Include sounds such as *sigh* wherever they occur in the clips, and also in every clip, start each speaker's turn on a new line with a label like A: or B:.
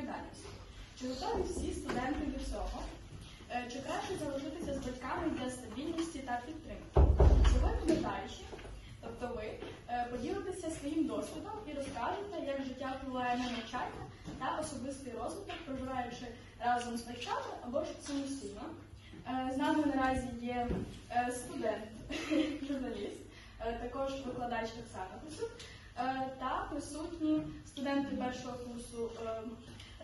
A: діяльність. Чи готові всі студенти до цього? Е, Чи краще залишитися з батьками для стабільності та підтримки? Сьогодні бажаючі, тобто ви, е, поділитеся своїм досвідом і розкажете, як життя впливає на навчання та особистий розвиток, проживаючи разом з батьками або ж самостійно. Е, З нами наразі є студент, *laughs* журналіст, також викладач Оксана Косюк е, та присутні студенти першого курсу е,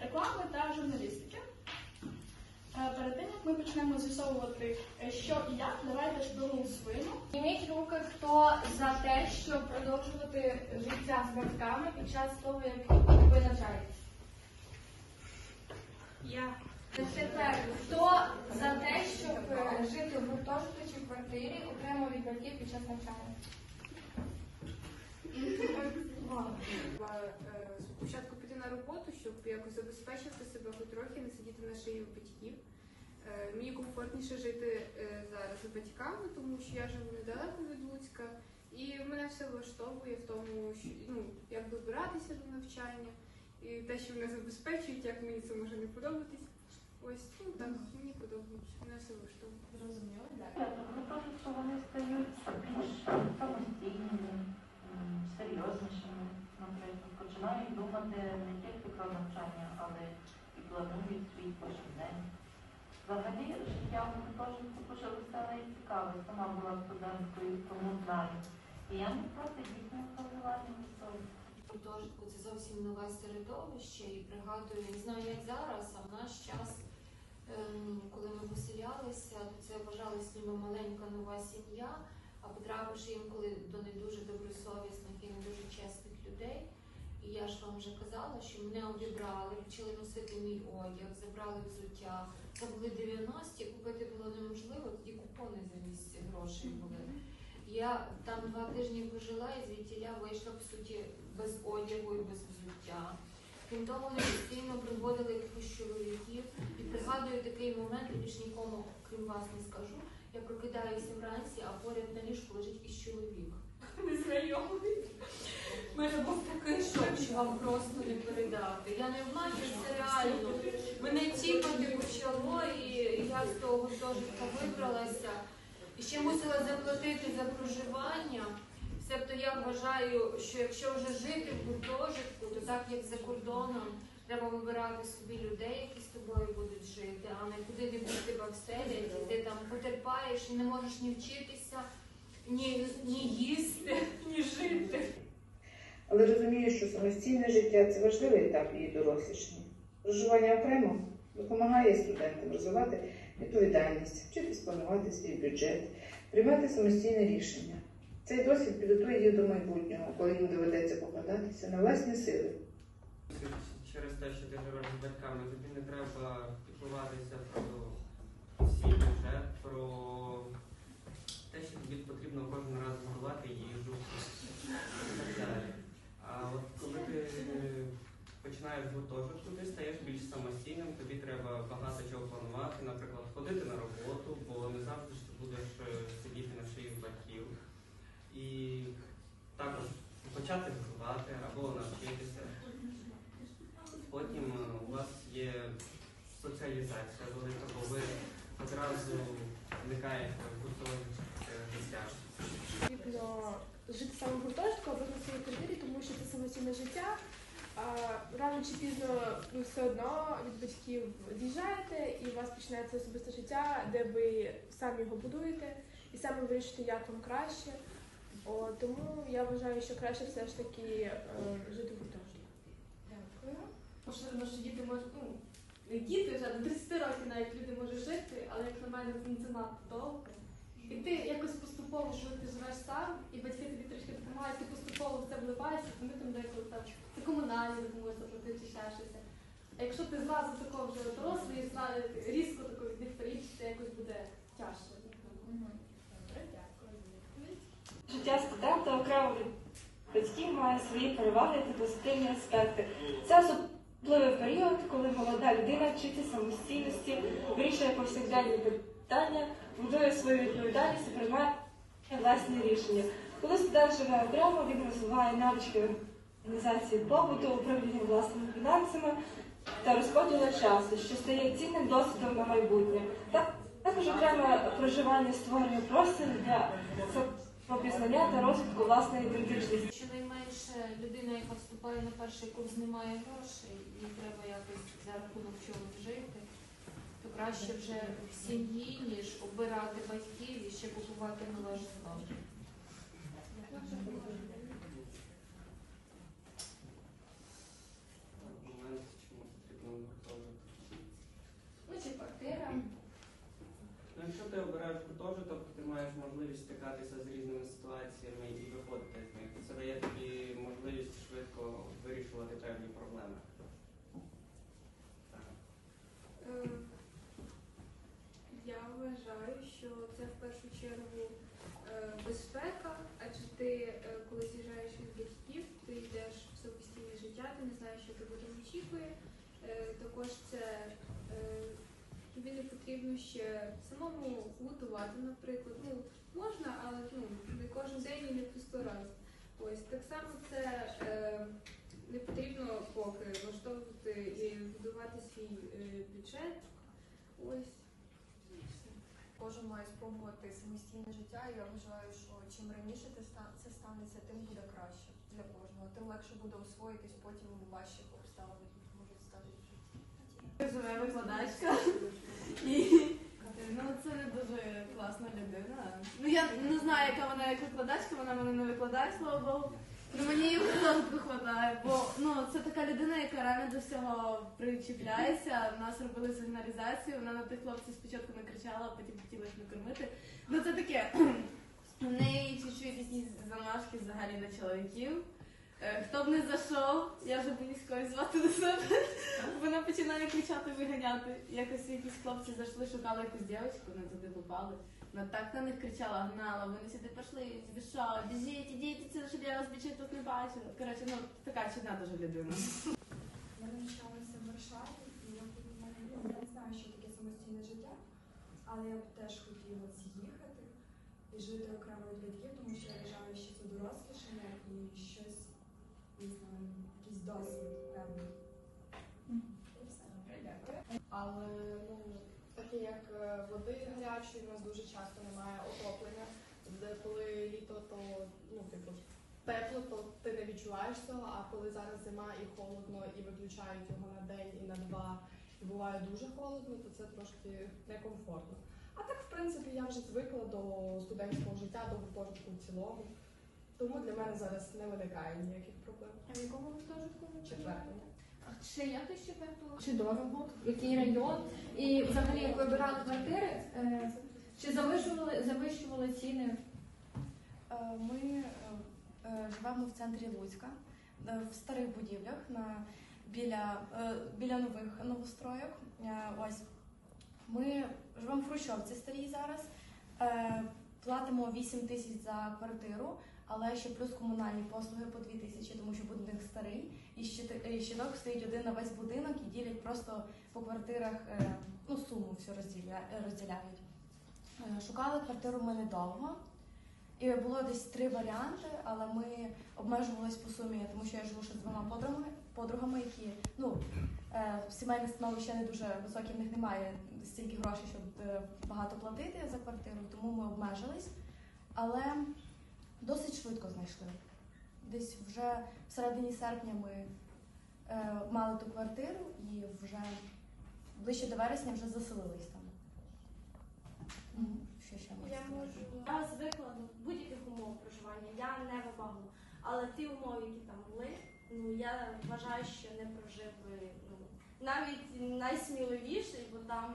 A: реклами та журналістики. Е, Перед тим як ми почнемо з'ясовувати, е, що і як, давайте ж проголосуємо.
B: Підніміть руки, хто за те, щоб продовжувати життя з батьками під час того, як ви навчаєтесь.
A: Я
B: Тепер, хто за те, щоб е, жити в гуртожитку чи в квартирі окремо від батьків під час навчання?
C: Е, на роботу, щоб якось забезпечити себе хоч трохи, не сидіти на шиї у батьків. Е, Мені комфортніше жити е, зараз з батьками, тому що я живу недалеко від Луцька, і мене все влаштовує в тому, що ну як добиратися до навчання, і те, що мене забезпечують, як мені це може не подобатись. Ось ну так мені подобається, мене все влаштовує.
A: зрозуміла, дякую.
D: Вони кажуть, що вони стають більш самостійними, серйознішими, наприклад, починають думати про навчання, але і планують свій кожен день. Взагалі, життя в гуртожитку почалося найцікаве. Сама була студенткою, тому знаю. І я не проти дійсно розвивання місцевих.
E: гуртожитку це зовсім нове середовище і пригадую, не знаю як зараз, а в наш час, ем, коли ми поселялися, то це вважалось ніби маленька нова сім'я, а потрапивши інколи до не дуже добросовісних і не дуже чесних людей. І я ж вам вже казала, що мене обібрали, почали носити мій одяг, забрали взуття. Це були 90-ті, купити було неможливо, тоді купони за місце грошей були. Я там два тижні пожила і звідтіля вийшла по суті без одягу і без взуття. Крім того, вони постійно приводили якихось чоловіків. І пригадую такий момент, я більш нікому, крім вас, не скажу. Я прокидаюся вранці, а поряд на ліжку лежить якийсь чоловік. Незнайомий. У мене був такий шок, що вам просто не передати. Я не обманюю, це реально. Мене тіпати почало, і я з того гуртожитка вибралася. І ще мусила заплатити за проживання. Себто я вважаю, що якщо вже жити в гуртожитку, то так як за кордоном, треба вибирати собі людей, які з тобою будуть жити, а не куди-небудь тебе вселять, і ти там потерпаєш і не можеш ні вчитися, ні, ні їсти, *laughs* ні жити.
F: Але розумію, що самостійне життя це важливий етап її дорослішання. Проживання окремо допомагає студентам розвивати відповідальність, вчитись планувати свій бюджет, приймати самостійне рішення. Цей досвід підготує їх до майбутнього, коли їм доведеться покладатися на власні сили.
G: Через те, що ти живеш з батьками, тобі не треба піклуватися про свій бюджет, про те, що тобі потрібно кожен раз готувати їжу і так далі. А от коли ти починаєш гуртожитку, ти стаєш більш самостійним, тобі треба багато чого планувати, наприклад, ходити на роботу, бо не завжди ж ти будеш е, сидіти на шиї батьків. І також почати готувати або навчитися. Потім е, у вас є соціалізація велика, бо ви одразу вникаєте в гуртожитське життя.
H: жити саме гуртожитку або на своїй квартирі, тому що це самостійне життя. Рано чи пізно ви все одно від батьків від'їжджаєте, і у вас починається особисте життя, де ви самі його будуєте і самі вирішуєте, як вам краще. О, тому я вважаю, що краще все ж таки е, жити в гуртожитку.
I: Дякую. Можливо, що діти можуть, ну, не діти вже до 30 років навіть люди можуть жити, але як на мене це не занадто довго. І ти якось поступово, коли ти живеш сам, і батьки тобі трішки допомагають, ти поступово в це вливаєшся, ми там деколи комунальні допомоги заплатити чи ще щось. А якщо ти зразу такого вже дорослий, різко тако від них перейдеш, якось буде тяжче.
A: Добре, дякую.
J: Життя студента окремо від батьків має свої переваги та позитивні аспекти. Це особливий період, коли молода людина вчиться самостійності, вирішує повсякденні питання, будує свою відповідальність і приймає власні рішення. Коли студент живе окремо, він розвиває навички організації побуту, управління власними фінансами та розподілу часу, що стає цінним досвідом на майбутнє. Також окреме проживання створює простір для самопізнання та розвитку власної ідентичності.
E: Щонайменше людина, яка вступає на перший курс, не має грошей, і треба якось за рахунок чогось жити, то краще вже в сім'ї, ніж обирати батьків і ще купувати нове житло.
G: Аргумент, чому потрібно гуртожиток.
B: Ну чи квартира.
G: Ну, якщо ти обираєш гуртожиток, то ти маєш можливість стикатися з різними ситуаціями і виходити з них. Це дає тобі можливість швидко вирішувати певні проблеми. Так.
C: Е, Я вважаю, що це в першу чергу е, безпека, адже ти, е, коли з'їжджаєш від батьків, ти йдеш в самостійне життя, ти не знаєш, що тебе там очікує. Е, Також це тобі не потрібно ще самому готувати, наприклад. Ну, можна, але ну, не кожен день і не по сто раз. Ось так само це не потрібно поки влаштовувати і будувати свій бюджет. Ось.
K: Кожен має спробувати самостійне життя. і Я вважаю, що чим раніше це ста- це станеться, тим буде краще для кожного. Тим легше буде освоїтись потім ваші обставини можуть стати в житті.
I: Живе викладачка. І ну, це дуже класна людина. Ну я не знаю, яка вона як викладачка, вона мене не викладає, слава Богу. Ну мені її в вихватає, бо ну це така людина, яка реально до всього причіпляється. У нас робили сигналізацію, вона на тих хлопців спочатку накричала, а потім хотіла їх накормити. Ну це таке. *clears throat* В неї чуть-чуть якісь замашки взагалі на чоловіків. Е, Хто б не зайшов, я вже боюсь когось звати до себе. Вона починає кричати, виганяти. Якось якісь хлопці зайшли, шукали якусь дівчинку, не туди попали. Вона так на них кричала, гнала, вони сюди пішли, що, біжіть, ідіть, це щоб я вас більше тут не бачила. Коротше, ну така чудна дуже людина.
K: Я навчалася в Варшаві, і ну, я не знаю, що таке самостійне життя, але я б теж хотіла з'їхати і жити окремо від батьків, тому що я вважаю, що це дорослішання і щось, якийсь досвід певний.
L: Але ну таке як е, води гарячої, у нас дуже часто немає отоплення. Де коли літо, то ну типу тепло, то ти не відчуваєш цього. А коли зараз зима і холодно, і виключають його на день і на два, і буває дуже холодно, то це трошки некомфортно. А так, в принципі, я вже звикла до студентського життя, до гуртожитку в цілому. Тому для мене зараз не виникає ніяких проблем.
B: А в якому гуртожитку ви
L: Четвертому.
B: Ще якось четвертого? Чи дорого? Який район? І взагалі, як вибирали квартири, е, чи завищували, завищували ціни?
M: Е, Ми е, е, живемо в центрі Луцька, е, в старих будівлях на, біля, е, біля нових новостроїв. Е, Ось ми живемо в Хрущовці старій зараз. Е, Платимо 8 тисяч за квартиру, але ще плюс комунальні послуги по 2 тисячі, тому що будинок старий. І щиток стоїть один на весь будинок і ділять просто по квартирах е, ну, суму всю розділяють. Е, Шукали квартиру ми недовго. І було десь три варіанти, але ми обмежувались по сумі, тому що я живу ще з двома подругами, подругами які ну, е, сімейне становище не дуже високе, в них немає стільки грошей, щоб багато платити за квартиру, тому ми обмежились. Але досить швидко знайшли. Десь вже в середині серпня ми е, мали ту квартиру і вже ближче до вересня вже заселились там. Що ще можна
N: Я можу я звикла до будь-яких умов проживання. Я не вибагу. Але ті умови, які там були, ну я вважаю, що не прожив би ну, навіть найсміливіший, бо там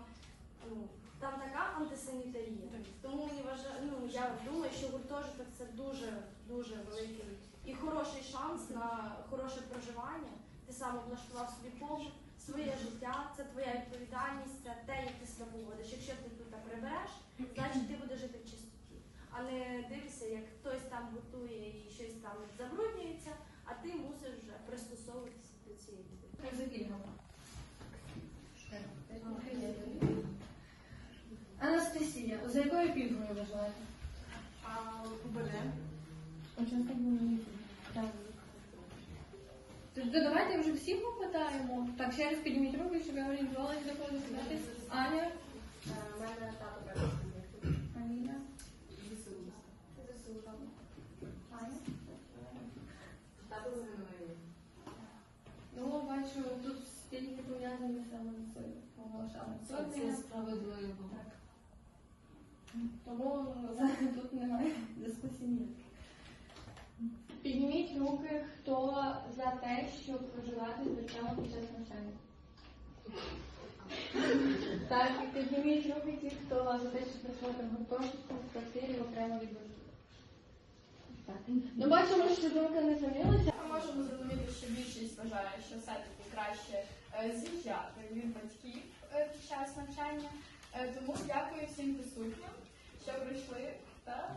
N: ну там така антисанітарія. Тому мені вважаю, ну я думаю, що гуртожиток це дуже дуже великий і хороший шанс на хороше проживання. Ти сам облаштував собі побут, своє життя, це твоя відповідальність, це те, як ти себе поводиш. Якщо ти тут прибереш, значить ти будеш жити в чистоті. А не дивишся, як хтось там готує і щось там забруднюється, а ти мусиш вже пристосовуватися до цієї людини.
B: Анастасія, за якою пільгою живете?
I: А УБД?
B: Так. Тобто давайте вже всіх попитаємо. Так, ще раз підніміть руки, щоб я орієнтувалася, до кого запитати. Аня,
L: У мене тато перший. ЗСУ.
B: Аня.
L: Тато.
B: Ну, бачу, тут стільки пов'язані саме з оголошенням.
E: Це справедливо.
B: Тому зараз тут немає дискусії ніяких. Підніміть руки, хто за те, щоб проживати з батьками під час навчання. Так, і підніміть руки ті, хто за те, щоб працювати в гуртожитку, в квартирі окремо від батьків. Так. Ну, бачимо, що думки не змінилися.
A: Ми можемо зрозуміти, що більшість вважає, що все-таки краще е, з'їжджати від батьків е, під час навчання. Е, Тому дякую всім присутнім, що прийшли. та-